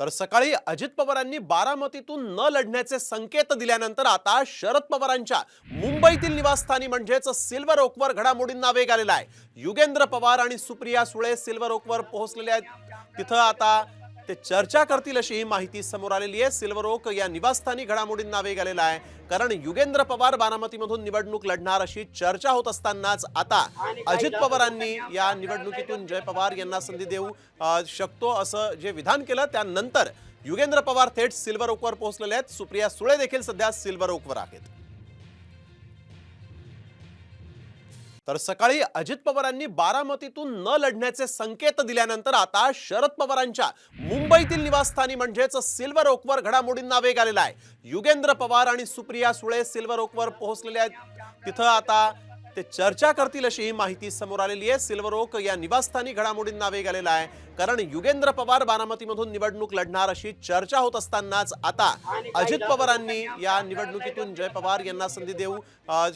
तर सकाळी अजित पवारांनी बारामतीतून न लढण्याचे संकेत दिल्यानंतर आता शरद पवारांच्या मुंबईतील निवासस्थानी म्हणजेच सिल्वर ओकवर घडामोडींना वेग आलेला आहे. युगेंद्र पवार आणि सुप्रिया सुळे सिल्वर ओकवर पोहोचलेले आहेत. तिथं आता ते चर्चा करतील अशी ही माहिती समोर आलेली आहे. सिल्वर ओक या निवासस्थानी घडामोडींना वेग आलेला आहे. कारण युगेंद्र पवार बारामतीमधून निवडणूक लढणार अशी चर्चा होत असतानाच आता अजित पवारांनी या निवडणुकीतून जय पवार यांना संधी देऊ शकतो असं जे विधान केलं त्यानंतर युगेंद्र पवार थेट सिल्वर ओकवर पोहोचलेले आहेत. सुप्रिया सुळे देखील सध्या सिल्वर ओकवर आहेत. तर सकाळी अजित पवारांनी बारामतीतून न लढण्याचे संकेत दिल्यानंतर आता शरद पवारांच्या मुंबईतील निवासस्थानी म्हणजेच सिल्वर ओकवर घडामोडींना वेग आलेला आहे. युगेंद्र पवार आणि सुप्रिया सुळे सिल्वर ओकवर पोहोचलेले आहेत. तिथं आता ते चर्चा करतील अशी ही माहिती समोर आलेली आहे. सिल्वर ओक या निवासस्थानी घडामोडींना वेग आलेला आहे. कारण युगेंद्र पवार बारामतीमधून निवडणूक लढणार अशी चर्चा होत असतानाच आता अजित पवारांनी या निवडणुकीतून जय पवार यांना संधी देऊ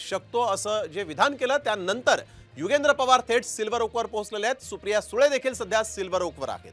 शकतो असं जे विधान केलं त्यानंतर युगेंद्र पवार थेट सिल्वर ओकवर पोहोचलेले आहेत. सुप्रिया सुळे देखील सध्या सिल्वर ओकवर आहेत.